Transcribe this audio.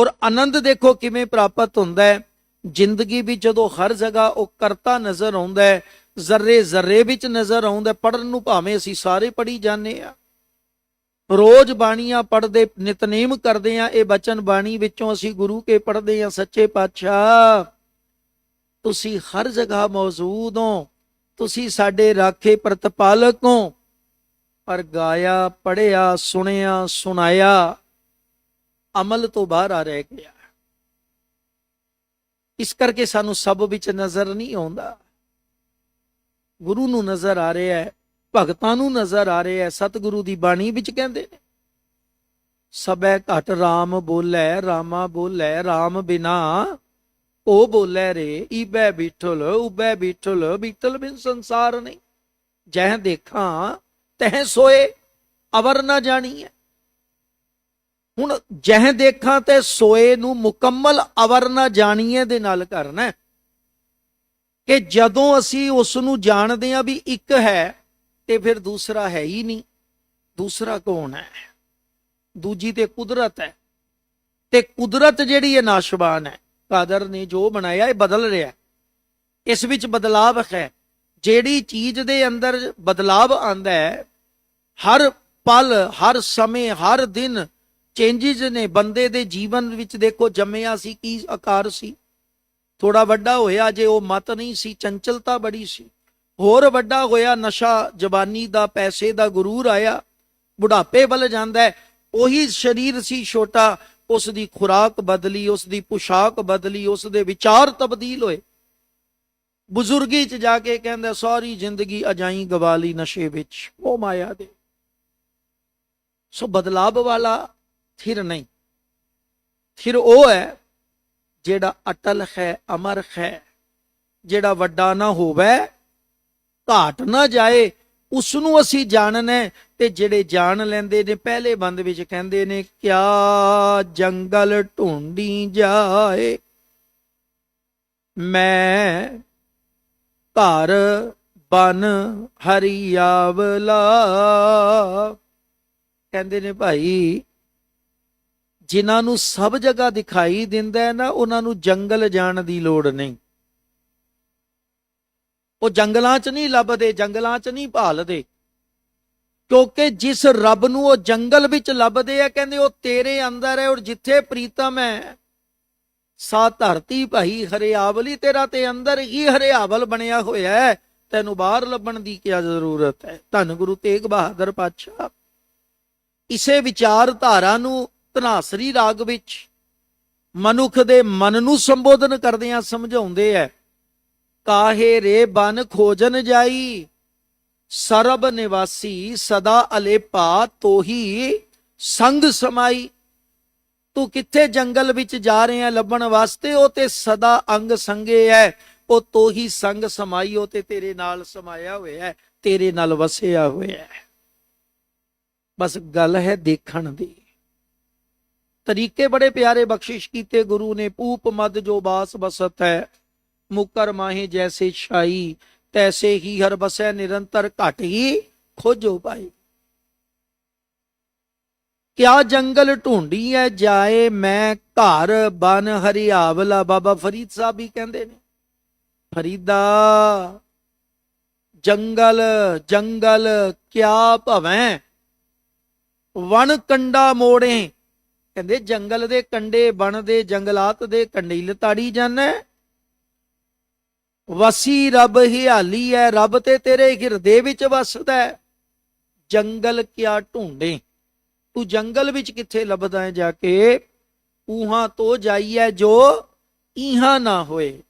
ਔਰ ਆਨੰਦ ਦੇਖੋ ਕਿਵੇਂ ਪ੍ਰਾਪਤ ਹੁੰਦਾ ਹੈ। ਜ਼ਿੰਦਗੀ ਵੀ ਜਦੋਂ ਹਰ ਜਗ੍ਹਾ ਉਹ ਕਰਤਾ ਨਜ਼ਰ ਆਉਂਦਾ ਹੈ, ਜ਼ਰਰੇ ਜ਼ਰਰੇ ਵਿੱਚ ਨਜ਼ਰ ਆਉਂਦਾ ਪੜਨ ਨੂੰ ਭਾਵੇਂ ਅਸੀਂ ਸਾਰੇ ਪੜੀ ਜਾਂਦੇ ਆ ਰੋਜ਼ ਬਾਣੀਆਂ ਪੜਦੇ ਨਿਤਨੇਮ ਕਰਦੇ ਆ ਇਹ ਬਚਨ ਬਾਣੀ ਵਿੱਚੋਂ ਅਸੀਂ ਗੁਰੂ ਕੇ ਪੜਦੇ ਆ ਸੱਚੇ ਪਾਤਸ਼ਾਹ। ਤੁਸੀਂ ਹਰ ਜਗ੍ਹਾ ਮੌਜੂਦ ਹੋ। ਤੁਸੀਂ ਸਾਡੇ ਰਾਖੇ ਪ੍ਰਤਪਾਲਕ ਹੋ। ਪਰ ਗਾਇਆ ਪੜਿਆ ਸੁਣਿਆ, ਸੁਣਾਇਆ ਅਮਲ ਤੋਂ ਬਾਹਰ ਆ ਰਹਿ ਗਿਆ। ਇਸ ਕਰਕੇ ਸਾਨੂੰ ਸਭ ਵਿੱਚ ਨਜ਼ਰ ਨਹੀਂ ਆਉਂਦਾ। ਗੁਰੂ ਨੂੰ ਨਜ਼ਰ ਆ ਰਿਹਾ ਹੈ, ਭਗਤਾਂ ਨੂੰ ਨਜ਼ਰ ਆ ਰਿਹਾ ਹੈ, ਸਤਿਗੁਰੂ ਦੀ ਬਾਣੀ ਵਿੱਚ ਕਹਿੰਦੇ ਨੇ ਸਬੈ ਘਟ RAM ਬੋਲੇ, ਰਾਮਾ ਬੋਲੇ RAM ਬਿਨਾ ਉਹ ਬੋਲੇ ਰੇ, ਈਬੈ ਬਿਠਲ, ਉਬੈ ਬਿਠਲ, ਬੀਤਲ ਬਿਨ ਸੰਸਾਰ ਨਹੀਂ। ਜਹ ਦੇਖਾਂ, ਤਹ ਸੋਏ, ਅਵਰ ਨਾ ਜਾਣੀਐ। ਹੁਣ ਜਹ ਦੇਖਾਂ ਤੇ ਸੋਏ ਨੂੰ ਮੁਕੰਮਲ ਅਵਰ ਨਾ ਜਾਣੀਏ ਦੇ ਨਾਲ ਕਰਨਾ ਕਿ ਜਦੋਂ ਅਸੀਂ ਉਸ ਨੂੰ ਜਾਣਦੇ ਹਾਂ ਵੀ ਇੱਕ ਹੈ ਤੇ ਫਿਰ ਦੂਸਰਾ ਹੈ ਹੀ ਨਹੀਂ। ਦੂਸਰਾ ਕੌਣ ਹੈ? ਦੂਜੀ ਤੇ ਕੁਦਰਤ ਹੈ। ਤੇ ਕੁਦਰਤ ਜਿਹੜੀ ਇਹ ਨਾਸ਼ਵਾਨ ਹੈ। ਕਾਦਰ ਨੇ ਜੋ ਬਣਾਇਆ, ਇਹ ਬਦਲ ਰਿਹਾ ਇਸ ਵਿੱਚ ਬਦਲਾਵ ਹੈ। ਜਿਹੜੀ ਚੀਜ਼ ਦੇ ਅੰਦਰ ਬਦਲਾਵ ਆਂਦਾ ਹੈ, ਹਰ ਪਲ, ਹਰ ਸਮੇਂ, ਹਰ ਦਿਨ ਚੇਂਜਸ ਨੇ, ਬੰਦੇ ਦੇ ਜੀਵਨ ਵਿੱਚ ਦੇਖੋ ਜੰਮਿਆ ਸੀ, ਕੀ ਆਕਾਰ ਸੀ? ਥੋੜਾ ਵੱਡਾ ਹੋਇਆ ਜੇ ਉਹ ਮਤ ਨਹੀਂ ਸੀ, ਚੰਚਲਤਾ ਬੜੀ ਸੀ। ਹੋਰ ਵੱਡਾ ਹੋਇਆ, ਨਸ਼ਾ ਜਵਾਨੀ ਦਾ, ਪੈਸੇ ਦਾ ਗਰੂਰ ਆਇਆ। ਬੁਢਾਪੇ ਵੱਲ ਜਾਂਦਾ ਉਹੀ ਸਰੀਰ ਸੀ ਛੋਟਾ ਉਸ ਦੀ ਖੁਰਾਕ ਬਦਲੀ ਉਸ ਦੀ ਪੁਸ਼ਾਕ ਬਦਲੀ ਉਸ ਦੇ ਵਿਚਾਰ ਤਬਦੀਲ ਹੋਏ। ਬਜ਼ੁਰਗੀ ਚ ਜਾ ਕੇ ਕਹਿੰਦਾ, ਸਾਰੀ ਜ਼ਿੰਦਗੀ ਅਜਾਈ ਗਵਾਲੀ ਨਸ਼ੇ ਵਿੱਚ, ਉਹ ਮਾਇਆ ਦੇ। ਸੋ ਬਦਲਾਵ ਵਾਲਾ ਥਿਰ ਨਹੀਂ। ਥਿਰ ਉਹ ਹੈ ਜਿਹੜਾ ਅਟਲ ਹੈ, ਅਮਰ ਹੈ, ਜਿਹੜਾ ਵੱਡਾ ਨਾ ਹੋਵੇ, ਘਾਟ ਨਾ ਜਾਏ ਉਸ ਨੂੰ ਅਸੀਂ ਜਾਣਨਾ ਤੇ ਜਿਹੜੇ ਜਾਣ ਲੈਂਦੇ ਨੇ, ਪਹਿਲੇ ਬੰਦ ਵਿੱਚ ਕਹਿੰਦੇ ਨੇ, ਕਿਆ ਜੰਗਲ ਢੂੰਡੀ ਜਾਏ? ਮੈਂ ਘਰ ਬਨ ਹਰੀਆਵਲਾ। ਕਹਿੰਦੇ ਨੇ ਭਾਈ ਜਿਨ੍ਹਾਂ ਨੂੰ ਸਭ ਜਗ੍ਹਾ ਦਿਖਾਈ ਦਿੰਦਾ ਹੈ ਨਾ, ਉਹਨਾਂ ਨੂੰ ਜੰਗਲ ਜਾਣ ਦੀ ਲੋੜ ਨਹੀਂ। ਉਹ ਜੰਗਲਾਂ 'ਚ ਨਹੀਂ ਲੱਭਦੇ, ਜੰਗਲਾਂ 'ਚ ਨਹੀਂ ਭਾਲਦੇ। ਕਿਉਂਕਿ ਜਿਸ ਰੱਬ ਨੂੰ ਉਹ ਜੰਗਲ ਵਿੱਚ ਲੱਭਦੇ ਆ, ਕਹਿੰਦੇ ਉਹ ਤੇਰੇ ਅੰਦਰ ਹੈ ਔਰ ਜਿੱਥੇ ਪ੍ਰੀਤਮ ਹੈ, ਸਾ ਧਰਤੀ ਭਾਈ ਹਰਿਆਵਲੀ ਤੇਰਾ ਤੇ ਅੰਦਰ ਹੀ ਹਰਿਆਵਲ ਬਣਿਆ ਹੋਇਆ ਹੈ। ਤੈਨੂੰ ਬਾਹਰ ਲੱਭਣ ਦੀ ਕੀ ਜ਼ਰੂਰਤ ਹੈ? ਧੰਨ ਗੁਰੂ ਤੇਗ ਬਹਾਦਰ ਪਾਤਸ਼ਾਹ। ਇਸੇ ਵਿਚਾਰਧਾਰਾ ਨੂੰ ਧਨਾਸਰੀ ਰਾਗ ਵਿੱਚ ਮਨੁੱਖ ਦੇ ਮਨ ਨੂੰ ਸੰਬੋਧਨ ਕਰਦਿਆਂ ਸਮਝਾਉਂਦੇ ਐ, ਕਾਹੇ ਰੇ ਬਨ ਖੋਜਨ ਜਾਈ, ਸਰਬ ਨਿਵਾਸੀ ਸਦਾ ਅਲੇਪਾ ਤੋਹੀ ਸੰਗ ਸਮਾਈ। ਤੂੰ ਕਿੱਥੇ ਜੰਗਲ ਵਿੱਚ ਜਾ ਰਿਹਾ ਲੱਭਣ ਵਾਸਤੇ, ਉਹ ਤੇ ਸਦਾ ਅੰਗ ਸੰਗੇ ਐ। ਉਹ ਤੋਹੀ ਸੰਗ ਸਮਾਈ, ਉਹ ਤੇ ਤੇਰੇ ਨਾਲ ਸਮਾਇਆ ਹੋਇਆ ਤੇਰੇ ਨਾਲ ਵਸਿਆ ਹੋਇਆ ਬਸ ਗੱਲ ਹੈ ਦੇਖਣ ਦੀ। ਤਰੀਕੇ ਬੜੇ ਪਿਆਰੇ ਬਖਸ਼ਿਸ਼ ਕੀਤੇ ਗੁਰੂ ਨੇ ਪੂਪ ਮਦ ਜੋ ਬਾਸ ਬਸਤ ਹੈ ਮੁਕਰ ਮਾਹੇ ਜੈਸੇ ਛਾਈ ਤੈਸੇ ਹੀ ਹਰ ਬਸੈ ਨਿਰੰਤਰ ਘਟ ਹੀ ਖੋਜੋ ਪਾਈ ਕਿਆ ਜੰਗਲ ਢੂੰਡੀ ਐ ਜਾਏ ਮੈਂ ਘਰ ਬਨ ਹਰੀਆਵਲਾ ਬਾਬਾ ਫਰੀਦ ਸਾਹਿਬ ਵੀ ਕਹਿੰਦੇ ਨੇ ਫਰੀਦਾ ਜੰਗਲ ਜੰਗਲ ਕਿਆ ਭਵੈ ਵਣ ਕੰਡਾ ਮੋੜੇ ਕਹਿੰਦੇ ਜੰਗਲ ਦੇ ਕੰਡੇ ਬਣ ਦੇ, ਜੰਗਲਾਤ ਦੇ ਕੰਡੀਲ ਲਤਾੜੀ ਜਾਣਾ ਵਸੀ ਰੱਬ ਹਿਆਲੀ ਹੈ ਰੱਬ ਤੇ ਤੇਰੇ ਹਿਰਦੇ ਵਿੱਚ ਵਸਦਾ ਹੈ ਜੰਗਲ ਕਿਆ ਢੂੰਡੇ। ਤੂੰ ਜੰਗਲ ਵਿੱਚ ਕਿੱਥੇ ਲੱਭਦਾ ਹੈ ਜਾ ਕੇ? ਊਹਾਂ ਤੋਂ ਜਾਈਐ ਜੋ ਈਹਾਂ ਨਾ ਹੋਏ।